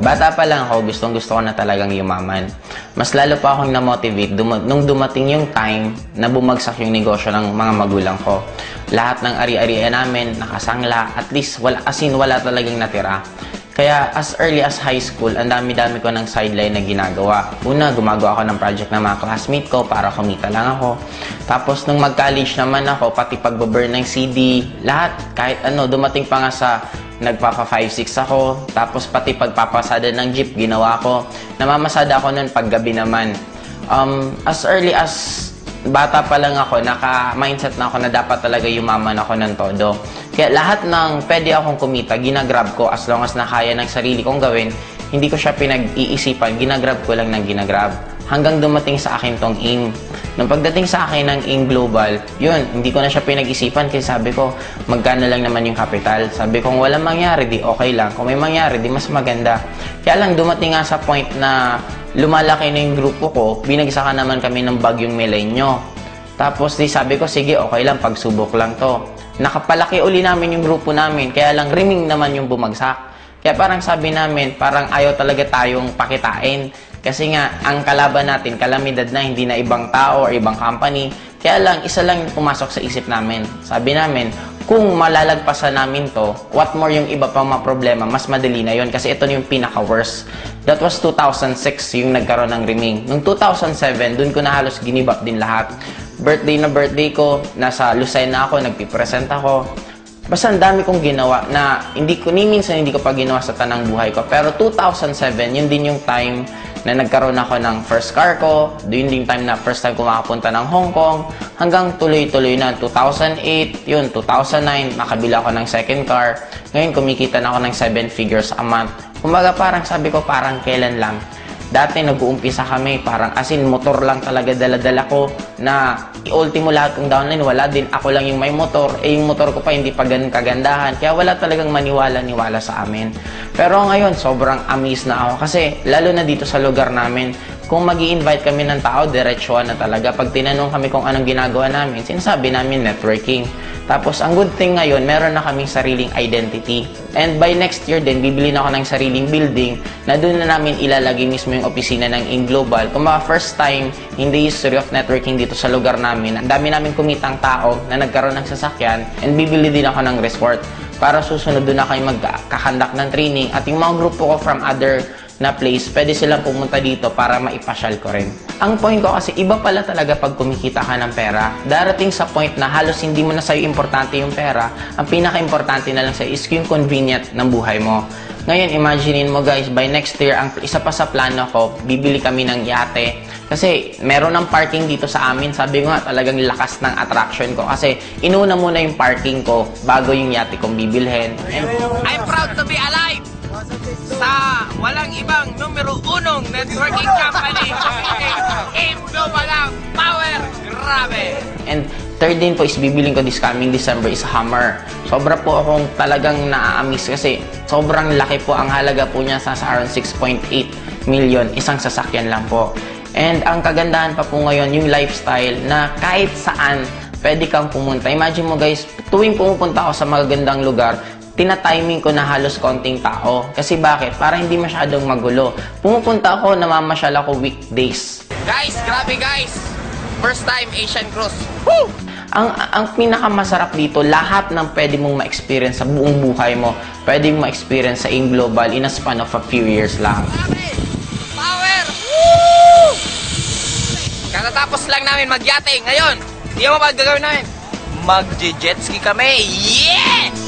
Bata pa lang ako, gustong gusto ko na talagang yumaman. Mas lalo pa akong na-motivate dum- nung dumating yung time na bumagsak yung negosyo ng mga magulang ko. Lahat ng ari-arian namin, nakasangla, at least wala, as in, wala talagang natira. Kaya as early as high school, ang dami-dami ko ng sideline na ginagawa. Una, gumagawa ako ng project ng mga classmate ko para kumita lang ako. Tapos nung mag-college naman ako, pati pagbaburn ng CD, lahat, kahit ano, dumating pa nga sa nagpapa 5-6 ako. Tapos pati pagpapasada ng jeep, ginawa ko. Namamasada ako nun paggabi naman. Um, as early as bata pa lang ako, naka-mindset na ako na dapat talaga yumaman ako ng todo. Kaya lahat ng pwede akong kumita, ginagrab ko as long as nakaya ng sarili kong gawin, hindi ko siya pinag-iisipan, ginagrab ko lang ng ginagrab. Hanggang dumating sa akin tong AIM. Nung pagdating sa akin ng AIM Global, yun, hindi ko na siya pinag-isipan kasi sabi ko, magkano lang naman yung capital. Sabi ko, kung walang mangyari, di okay lang. Kung may mangyari, di mas maganda. Kaya lang, dumating nga sa point na lumalaki na yung grupo ko, binagsakan naman kami ng bagyong milenyo. Tapos di sabi ko, sige, okay lang, pagsubok lang to. Nakapalaki uli namin yung grupo namin, kaya lang riming naman yung bumagsak. Kaya parang sabi namin, parang ayaw talaga tayong pakitain. Kasi nga, ang kalaban natin, kalamidad na, hindi na ibang tao or ibang company. Kaya lang, isa lang yung pumasok sa isip namin. Sabi namin, kung malalagpasan namin to, what more yung iba pang mga problema, mas madali na yon kasi ito yung pinaka-worst. That was 2006 yung nagkaroon ng riming. Noong 2007, dun ko na halos ginibap din lahat. Birthday na birthday ko, nasa Lucena ako, nagpipresent ako. Basta ang dami kong ginawa na hindi ko, ni minsan hindi ko pa ginawa sa tanang buhay ko. Pero 2007, yun din yung time na nagkaroon ako ng first car ko. Yun din time na first time ko makapunta ng Hong Kong. Hanggang tuloy-tuloy na. 2008, yun, 2009, nakabila ako ng second car. Ngayon, kumikita na ako ng 7 figures a month. Kumbaga parang sabi ko, parang kailan lang. Dati nag-uumpisa kami, parang asin motor lang talaga dala-dala ko na ultimo lahat kong downline, wala din. Ako lang yung may motor. Eh, yung motor ko pa hindi pa ganun kagandahan. Kaya wala talagang maniwala-niwala sa amin. Pero ngayon, sobrang amazed na ako kasi lalo na dito sa lugar namin, kung mag invite kami ng tao, diretsuhan na talaga. Pag tinanong kami kung anong ginagawa namin, sinasabi namin networking. Tapos, ang good thing ngayon, meron na kaming sariling identity. And by next year din, bibili na ako ng sariling building na doon na namin ilalagay mismo yung opisina ng In Global. Kung mga first time in the history of networking dito sa lugar namin, ang dami namin kumitang tao na nagkaroon ng sasakyan and bibili din ako ng resort para susunod doon na kayo magkakandak ng training at yung mga grupo ko from other na place, pwede silang pumunta dito para maipasyal ko rin. Ang point ko kasi, iba pala talaga pag kumikita ka ng pera. Darating sa point na halos hindi mo na sa'yo importante yung pera. Ang pinaka-importante na lang sa'yo is yung convenient ng buhay mo. Ngayon, imaginein mo guys, by next year, ang isa pa sa plano ko, bibili kami ng yate. Kasi meron ng parking dito sa amin. Sabi ko nga, talagang lakas ng attraction ko. Kasi inuna muna yung parking ko bago yung yate kong bibilhin. And I'm proud to be alive sa walang ibang numero unong networking company. Aim Global ang power. Grabe. And third din po is bibiling ko this coming December is Hammer. Sobra po akong talagang naa-amaze kasi sobrang laki po ang halaga po niya sa, around 6.8 million isang sasakyan lang po. And ang kagandahan pa po ngayon yung lifestyle na kahit saan pwede kang pumunta. Imagine mo guys, tuwing pumupunta ako sa magagandang lugar, tina-timing ko na halos konting tao. Kasi bakit? Para hindi masyadong magulo. Pumupunta ako, namamasyal ako weekdays. Guys, grabe guys. First time Asian Cruise. Ang, ang pinakamasarap dito, lahat ng pwede mong ma-experience sa buong buhay mo, pwede mong ma-experience sa AIM Global in a span of a few years lang. Power. Katatapos lang namin magyate. Ngayon, di mo ba gagawin namin? Mag-jet ski kami. Yeah!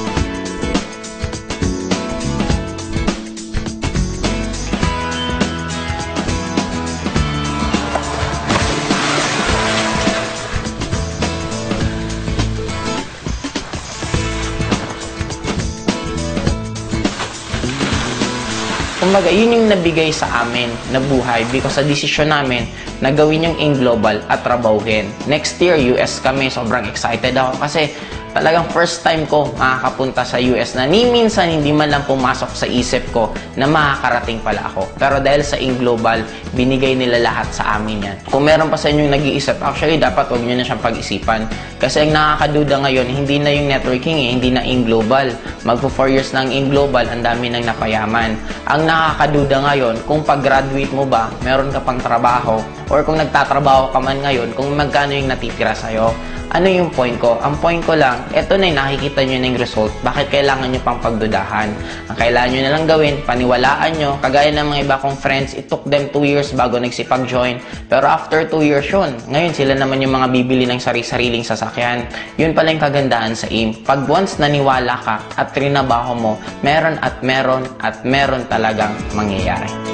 Kumbaga, yun yung nabigay sa amin na buhay because sa desisyon namin na gawin yung AIM Global at trabahuhin. Next year, US kami. Sobrang excited ako kasi Talagang first time ko makakapunta sa US na ni minsan hindi man lang pumasok sa isip ko na makakarating pala ako. Pero dahil sa In Global, binigay nila lahat sa amin yan. Kung meron pa sa inyong nag-iisip, actually dapat huwag nyo na siyang pag-isipan. Kasi ang nakakaduda ngayon, hindi na yung networking eh, hindi na In Global. Magpo 4 years na ang In Global, ang dami nang napayaman. Ang nakakaduda ngayon, kung pag-graduate mo ba, meron ka pang trabaho, or kung nagtatrabaho ka man ngayon, kung magkano yung natitira sa'yo. Ano yung point ko? Ang point ko lang, eto na yung nakikita nyo na yung result. Bakit kailangan nyo pang pagdudahan? Ang kailangan nyo na lang gawin, paniwalaan nyo. Kagaya ng mga iba kong friends, it took them 2 years bago nagsipag-join. Pero after 2 years yun, ngayon sila naman yung mga bibili ng sari-sariling sasakyan. Yun pala yung kagandahan sa AIM. Pag once naniwala ka at trinabaho mo, meron at meron at meron talagang mangyayari.